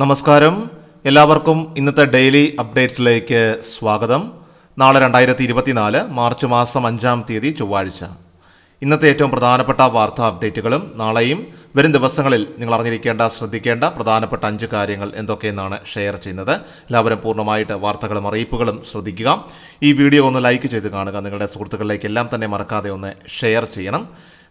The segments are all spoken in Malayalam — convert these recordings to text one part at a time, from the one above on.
നമസ്കാരം. എല്ലാവർക്കും ഇന്നത്തെ ഡെയിലി അപ്ഡേറ്റ്സിലേക്ക് സ്വാഗതം. നാളെ രണ്ടായിരത്തി ഇരുപത്തിനാല് മാർച്ച് മാസം അഞ്ചാം തീയതി ചൊവ്വാഴ്ച. ഇന്നത്തെ ഏറ്റവും പ്രധാനപ്പെട്ട വാർത്താ അപ്ഡേറ്റുകളും നാളെയും വരും ദിവസങ്ങളിൽ നിങ്ങൾ അറിഞ്ഞിരിക്കേണ്ട ശ്രദ്ധിക്കേണ്ട പ്രധാനപ്പെട്ട അഞ്ച് കാര്യങ്ങൾ എന്തൊക്കെയെന്നാണ് ഷെയർ ചെയ്യുന്നത്. എല്ലാവരും പൂർണമായിട്ട് വാർത്തകളും അറിയിപ്പുകളും ശ്രദ്ധിക്കുക. ഈ വീഡിയോ ഒന്ന് ലൈക്ക് ചെയ്ത് കാണുക. നിങ്ങളുടെ സുഹൃത്തുക്കളിലേക്ക് എല്ലാം തന്നെ മറക്കാതെ ഒന്ന് ഷെയർ ചെയ്യണം.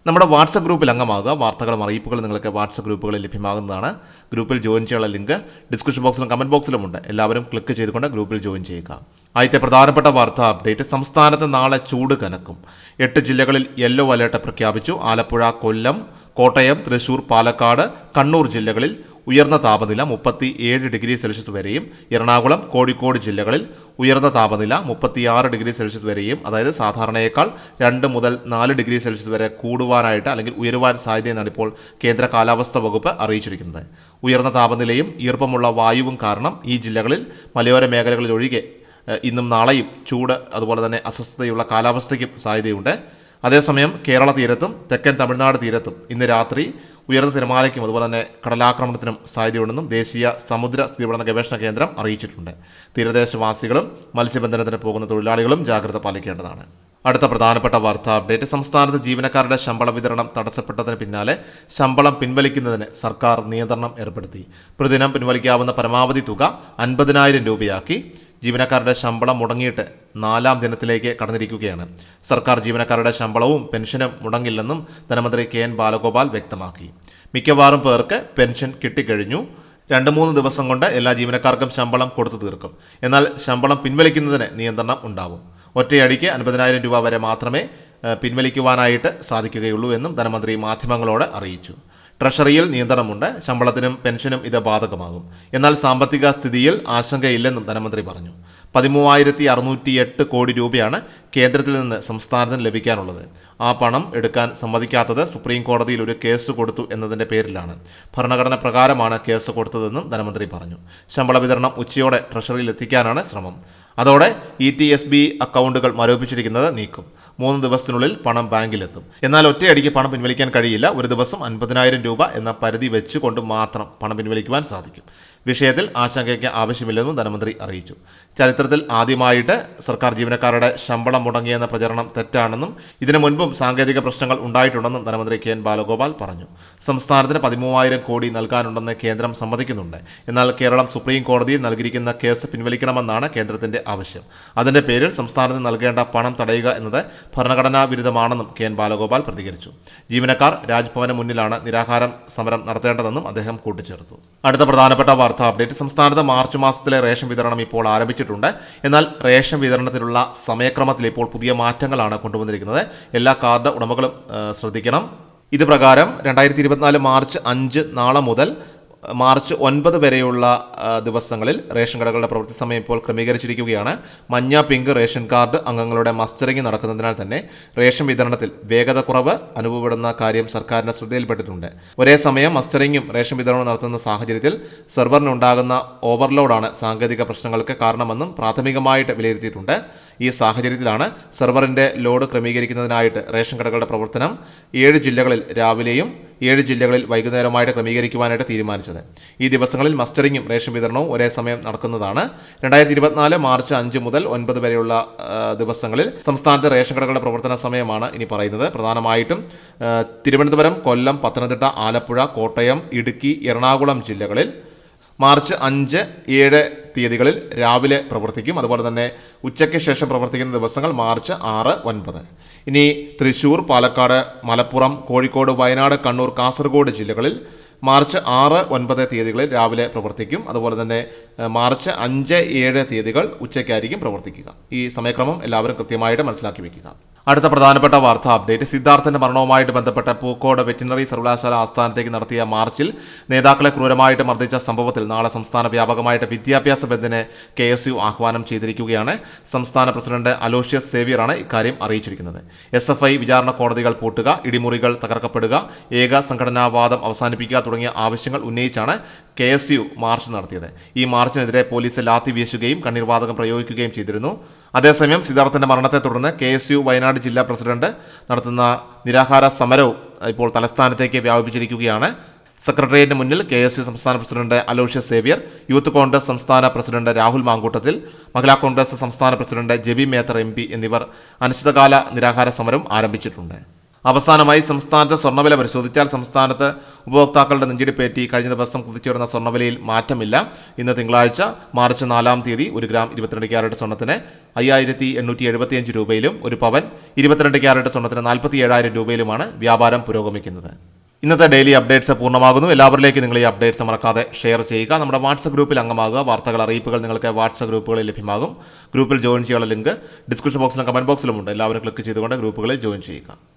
നമ്മുടെ വാട്സപ്പ് ഗ്രൂപ്പിൽ അംഗമാകുക. വാർത്തകളും അറിയിപ്പുകളും നിങ്ങൾക്ക് വാട്സപ്പ് ഗ്രൂപ്പുകളിൽ ലഭ്യമാകുന്നതാണ്. ഗ്രൂപ്പിൽ ജോയിൻ ചെയ്യാനുള്ള ലിങ്ക് ഡിസ്ക്രിപ്ഷൻ ബോക്സിലും കമന്റ് ബോക്സിലുമുണ്ട് എല്ലാവരും ക്ലിക്ക് ചെയ്തുകൊണ്ട് ഗ്രൂപ്പിൽ ജോയിൻ ചെയ്യുക. ആദ്യത്തെ പ്രധാനപ്പെട്ട വാർത്താ അപ്ഡേറ്റ്. സംസ്ഥാനത്ത് നാളെ ചൂട് കനക്കും. എട്ട് ജില്ലകളിൽ യെല്ലോ അലേർട്ട് പ്രഖ്യാപിച്ചു. ആലപ്പുഴ കൊല്ലം കോട്ടയം തൃശൂർ പാലക്കാട് കണ്ണൂർ ജില്ലകളിൽ ഉയർന്ന താപനില മുപ്പത്തി ഏഴ് ഡിഗ്രി സെൽഷ്യസ് വരെയും എറണാകുളം കോഴിക്കോട് ജില്ലകളിൽ ഉയർന്ന താപനില മുപ്പത്തിയാറ് ഡിഗ്രി സെൽഷ്യസ് വരെയും അതായത് സാധാരണയേക്കാൾ രണ്ട് മുതൽ നാല് ഡിഗ്രി സെൽഷ്യസ് വരെ കൂടുവാനായിട്ട് അല്ലെങ്കിൽ ഉയരുവാൻ സാധ്യതയെന്നാണ് ഇപ്പോൾ കേന്ദ്ര കാലാവസ്ഥാ വകുപ്പ് അറിയിച്ചിരിക്കുന്നത്. ഉയർന്ന താപനിലയും ഈർപ്പമുള്ള വായുവും കാരണം ഈ ജില്ലകളിൽ മലയോര മേഖലകളിൽ ഒഴികെ ഇന്നും നാളെയും ചൂട് അതുപോലെ തന്നെ അസ്വസ്ഥതയുള്ള കാലാവസ്ഥയ്ക്കും സാധ്യതയുണ്ട്. അതേസമയം കേരള തീരത്തും തെക്കൻ തമിഴ്നാട് തീരത്തും ഇന്ന് രാത്രി ഉയർന്ന തിരമാലയ്ക്കും അതുപോലെ തന്നെ കടലാക്രമണത്തിനും സാധ്യതയുണ്ടെന്നും ദേശീയ സമുദ്ര സ്ഥിതിപഠന ഗവേഷണ കേന്ദ്രം അറിയിച്ചിട്ടുണ്ട്. തീരദേശവാസികളും മത്സ്യബന്ധനത്തിന് പോകുന്ന തൊഴിലാളികളും ജാഗ്രത പാലിക്കേണ്ടതാണ്. അടുത്ത പ്രധാനപ്പെട്ട വാർത്താ അപ്ഡേറ്റ് സംസ്ഥാനത്ത് ജീവനക്കാരുടെ ശമ്പള വിതരണം തടസ്സപ്പെട്ടതിന് പിന്നാലെ ശമ്പളം പിൻവലിക്കുന്നതിന് സർക്കാർ നിയന്ത്രണം ഏർപ്പെടുത്തി. പ്രതിദിനം പിൻവലിക്കാവുന്ന പരമാവധി തുക അൻപതിനായിരം രൂപയാക്കി. ജീവനക്കാരുടെ ശമ്പളം മുടങ്ങിയിട്ട് നാലാം ദിനത്തിലേക്ക് കടന്നിരിക്കുകയാണ്. സർക്കാർ ജീവനക്കാരുടെ ശമ്പളവും പെൻഷനും മുടങ്ങില്ലെന്നും ധനമന്ത്രി കെ എൻ ബാലഗോപാൽ വ്യക്തമാക്കി. മിക്കവാറും പേർക്ക് പെൻഷൻ കിട്ടിക്കഴിഞ്ഞു. രണ്ട് മൂന്ന് ദിവസം കൊണ്ട് എല്ലാ ജീവനക്കാർക്കും ശമ്പളം കൊടുത്തു തീർക്കും. എന്നാൽ ശമ്പളം പിൻവലിക്കുന്നതിന് നിയന്ത്രണം ഉണ്ടാവും. ഒറ്റയടിക്ക് അൻപതിനായിരം രൂപ വരെ മാത്രമേ പിൻവലിക്കുവാനായിട്ട് സാധിക്കുകയുള്ളൂ എന്നും ധനമന്ത്രി മാധ്യമങ്ങളോട് അറിയിച്ചു. ട്രഷറിയിൽ നിയന്ത്രണമുണ്ട് ശമ്പളത്തിനും പെൻഷനും ഇത് ബാധകമാകും. എന്നാൽ സാമ്പത്തിക സ്ഥിതിയിൽ ആശങ്കയില്ലെന്നും ധനമന്ത്രി പറഞ്ഞു. പതിമൂവായിരത്തി അറുന്നൂറ്റി എട്ട് കോടി രൂപയാണ് കേന്ദ്രത്തിൽ നിന്ന് സംസ്ഥാനത്തിന് ലഭിക്കാനുള്ളത്. ആ പണം എടുക്കാൻ സമ്മതിക്കാത്തത് സുപ്രീം കോടതിയിൽ ഒരു കേസ് കൊടുത്തു എന്നതിന്റെ പേരിലാണ്. ഭരണഘടന പ്രകാരമാണ് കേസ് കൊടുത്തതെന്നും ധനമന്ത്രി പറഞ്ഞു. ശമ്പള വിതരണം ഉച്ചയോടെ ട്രഷറിയിൽ എത്തിക്കാനാണ് ശ്രമം. അതോടെ ഇ ടി എസ് ബി അക്കൗണ്ടുകൾ മരവിപ്പിച്ചിരിക്കുന്നത് നീക്കും. മൂന്ന് ദിവസത്തിനുള്ളിൽ പണം ബാങ്കിലെത്തും. എന്നാൽ ഒറ്റയടിക്ക് പണം പിൻവലിക്കാൻ കഴിയില്ല. ഒരു ദിവസം അൻപതിനായിരം രൂപ എന്ന പരിധി വെച്ചുകൊണ്ട് മാത്രം പണം പിൻവലിക്കുവാൻ സാധിക്കും. വിഷയത്തിൽ ആശങ്കയ്ക്ക് ആവശ്യമില്ലെന്നും ധനമന്ത്രി അറിയിച്ചു. ചരിത്രത്തിൽ ആദ്യമായിട്ട് സർക്കാർ ജീവനക്കാരുടെ ശമ്പളം മുടങ്ങിയെന്ന പ്രചരണം തെറ്റാണെന്നും ഇതിനു മുൻപും സാങ്കേതിക പ്രശ്നങ്ങൾ ഉണ്ടായിട്ടുണ്ടെന്നും ധനമന്ത്രി കെ എൻ ബാലഗോപാൽ പറഞ്ഞു. സംസ്ഥാനത്തിന് പതിമൂവായിരം കോടി നൽകാനുണ്ടെന്ന് കേന്ദ്രം സമ്മതിക്കുന്നുണ്ട്. എന്നാൽ കേരളം സുപ്രീം കോടതിയിൽ നൽകിയിരിക്കുന്ന കേസ് പിൻവലിക്കണമെന്നാണ് കേന്ദ്രത്തിന്റെ ആവശ്യം. അതിന്റെ പേരിൽ സംസ്ഥാനത്തിന് നൽകേണ്ട പണം തടയുക എന്നത് ഭരണഘടനാ വിരുദ്ധമാണെന്നും കെ എൻ ബാലഗോപാൽ പ്രതികരിച്ചു. ജീവനക്കാർ രാജ്ഭവന് മുന്നിലാണ് നിരാഹാരം സമരം നടത്തേണ്ടതെന്നും അദ്ദേഹം കൂട്ടിച്ചേർത്തു. അടുത്ത പ്രധാനപ്പെട്ട വാർത്താ അപ്ഡേറ്റ്. സംസ്ഥാനത്ത് മാർച്ച് മാസത്തിലെ റേഷൻ വിതരണം ഇപ്പോൾ ആരംഭിച്ചിട്ടുണ്ട്. എന്നാൽ റേഷൻ വിതരണത്തിലുള്ള സമയക്രമത്തിൽ ഇപ്പോൾ പുതിയ മാറ്റങ്ങളാണ് കൊണ്ടുവന്നിരിക്കുന്നത്. എല്ലാ കാർഡ് ഉടമകളും ശ്രദ്ധിക്കണം. ഇത് പ്രകാരം രണ്ടായിരത്തി ഇരുപത്തിനാല് മാർച്ച് അഞ്ച് നാളെ മുതൽ മാർച്ച് ഒൻപത് വരെയുള്ള ദിവസങ്ങളിൽ റേഷൻ കടകളുടെ പ്രവൃത്തി സമയം ഇപ്പോൾ ക്രമീകരിച്ചിരിക്കുകയാണ്. മഞ്ഞ പിങ്ക് റേഷൻ കാർഡ് അംഗങ്ങളുടെ മസ്റ്ററിംഗ് നടക്കുന്നതിനാൽ തന്നെ റേഷൻ വിതരണത്തിൽ വേഗത കുറവ് അനുഭവപ്പെടുന്ന കാര്യം സർക്കാരിന്റെ ശ്രദ്ധയിൽപ്പെട്ടിട്ടുണ്ട്. ഒരേ സമയം മസ്റ്ററിംഗും റേഷൻ വിതരണവും നടത്തുന്ന സാഹചര്യത്തിൽ സെർവറിനുണ്ടാകുന്ന ഓവർലോഡാണ് സാങ്കേതിക പ്രശ്നങ്ങൾക്ക് കാരണമെന്നും പ്രാഥമികമായിട്ട് വിലയിരുത്തിയിട്ടുണ്ട്. ഈ സാഹചര്യത്തിലാണ് സെർവറിന്റെ ലോഡ് ക്രമീകരിക്കുന്നതിനായിട്ട് റേഷൻ കടകളുടെ പ്രവർത്തനം ഏഴ് ജില്ലകളിൽ രാവിലെയും ഏഴ് ജില്ലകളിൽ വൈകുന്നേരമായിട്ട് ക്രമീകരിക്കുവാനായിട്ട് തീരുമാനിച്ചത്. ഈ ദിവസങ്ങളിൽ മസ്റ്ററിങ്ങും റേഷൻ വിതരണവും ഒരേ സമയം നടക്കുന്നതാണ്. രണ്ടായിരത്തി ഇരുപത്തിനാല് മാർച്ച് അഞ്ച് മുതൽ ഒൻപത് വരെയുള്ള ദിവസങ്ങളിൽ സംസ്ഥാനത്തെ റേഷൻ കടകളുടെ പ്രവർത്തന സമയമാണ് ഇനി പറയുന്നത്. പ്രധാനമായിട്ടും തിരുവനന്തപുരം കൊല്ലം പത്തനംതിട്ട ആലപ്പുഴ കോട്ടയം ഇടുക്കി എറണാകുളം ജില്ലകളിൽ മാർച്ച് അഞ്ച് ഏഴ് തീയതികളിൽ രാവിലെ പ്രവർത്തിക്കും. അതുപോലെ തന്നെ ഉച്ചയ്ക്ക് ശേഷം പ്രവർത്തിക്കുന്ന ദിവസങ്ങൾ മാർച്ച് ആറ് ഒൻപത്. ഇനി തൃശൂർ പാലക്കാട് മലപ്പുറം കോഴിക്കോട് വയനാട് കണ്ണൂർ കാസർഗോഡ് ജില്ലകളിൽ മാർച്ച് ആറ് ഒൻപത് തീയതികളിൽ രാവിലെ പ്രവർത്തിക്കും. അതുപോലെ തന്നെ മാർച്ച് അഞ്ച് ഏഴ് തീയതികൾ ഉച്ചയ്ക്കായിരിക്കും പ്രവർത്തിക്കുക. ഈ സമയക്രമം എല്ലാവരും കൃത്യമായിട്ട് മനസ്സിലാക്കി വെക്കുക അടുത്ത പ്രധാനപ്പെട്ട വാർത്താ അപ്ഡേറ്റ്. സിദ്ധാർത്ഥന്റെ മരണവുമായിട്ട് ബന്ധപ്പെട്ട പൂക്കോട് വെറ്റിനറി സർവകലാശാല ആസ്ഥാനത്തേക്ക് നടത്തിയ മാർച്ചിൽ നേതാക്കളെ ക്രൂരമായിട്ട് മർദ്ദിച്ച സംഭവത്തിൽ നാളെ സംസ്ഥാന വ്യാപകമായിട്ട് വിദ്യാഭ്യാസ ബന്ദിന് കെ എസ് യു ആഹ്വാനം ചെയ്തിരിക്കുകയാണ്. സംസ്ഥാന പ്രസിഡന്റ് അലോഷ്യസ് സേവിയറാണ് ഇക്കാര്യം അറിയിച്ചിരിക്കുന്നത്. എസ് എഫ് ഐ വിചാരണ കോടതികൾ പൂട്ടുക ഇടിമുറികൾ തകർക്കപ്പെടുക ഏക സംഘടനാവാദം അവസാനിപ്പിക്കുക തുടങ്ങിയ ആവശ്യങ്ങൾ ഉന്നയിച്ചാണ് കെ എസ് യു മാർച്ച് നടത്തിയത്. ഈ മാർച്ചിനെതിരെ പോലീസ് ലാത്തി വീശുകയും കണ്ണീർവാതകം പ്രയോഗിക്കുകയും ചെയ്തിരുന്നു. അതേസമയം സിദ്ധാർത്ഥന്റെ മരണത്തെ തുടർന്ന് കെ എസ് യു വയനാട് ജില്ലാ പ്രസിഡന്റ് നടത്തുന്ന നിരാഹാര സമരവും ഇപ്പോൾ തലസ്ഥാനത്തേക്ക് വ്യാപിപ്പിച്ചിരിക്കുകയാണ്. സെക്രട്ടേറിയറ്റിന് മുന്നിൽ കെ എസ് യു സംസ്ഥാന പ്രസിഡന്റ് അലോഷ്യ സേവ്യർ യൂത്ത് കോൺഗ്രസ് സംസ്ഥാന പ്രസിഡന്റ് രാഹുൽ മാങ്കൂട്ടത്തിൽ മഹിളാ കോൺഗ്രസ് സംസ്ഥാന പ്രസിഡന്റ് ജെബി മേത്തർ എം എന്നിവർ അനിശ്ചിതകാല നിരാഹാര സമരം ആരംഭിച്ചിട്ടുണ്ട്. അവസാനമായി സംസ്ഥാനത്ത് സ്വർണവില പരിശോധിച്ചാൽ സംസ്ഥാനത്ത് ഉപഭോക്താക്കളുടെ നെഞ്ചിടിപ്പേറ്റി കഴിഞ്ഞ ദിവസം കുതിച്ചുയർന്ന സ്വർണവിലയിൽ മാറ്റമില്ല. ഇന്ന് തിങ്കളാഴ്ച മാർച്ച് നാലാം തീയതി ഒരു ഗ്രാം ഇരുപത്തിരണ്ട് ക്യാരറ്റ് സ്വർണത്തിന് അയ്യായിരത്തി എണ്ണൂറ്റി എഴുപത്തിയഞ്ച് രൂപയിലും ഒരു പവൻ ഇരുപത്തിരണ്ട് ക്യാരറ്റ് സ്വർണത്തിന് നാൽപ്പത്തി ഏഴായിരം രൂപയിലുമാണ് വ്യാപാരം പുരോഗമിക്കുന്നത്. ഇന്നത്തെ ഡെയിലി അപ്ഡേറ്റ്സ് പൂർണമാകുന്നു. എല്ലാവരിലേക്കും നിങ്ങൾ ഈ അപ്ഡേറ്റ്സ് മറക്കാതെ ഷെയർ ചെയ്യുക. നമ്മുടെ വാട്സപ്പ് ഗ്രൂപ്പിൽ അംഗമാകുക. വാർത്തകൾ അറിയിപ്പുകൾ നിങ്ങൾക്ക് വാട്സപ്പ് ഗ്രൂപ്പുകളിൽ ലഭ്യമാകും. ഗ്രൂപ്പിൽ ജോയിൻ ചെയ്യാനുള്ള ലിങ്ക് ഡിസ്ക്രിപ്ഷൻ ബോക്സിലും കമന്റ് ബോക്സിലുമുണ്ട് എല്ലാവരും ക്ലിക്ക് ചെയ്തുകൊണ്ട് ഗ്രൂപ്പുകളിൽ ജോയിൻ ചെയ്യുക.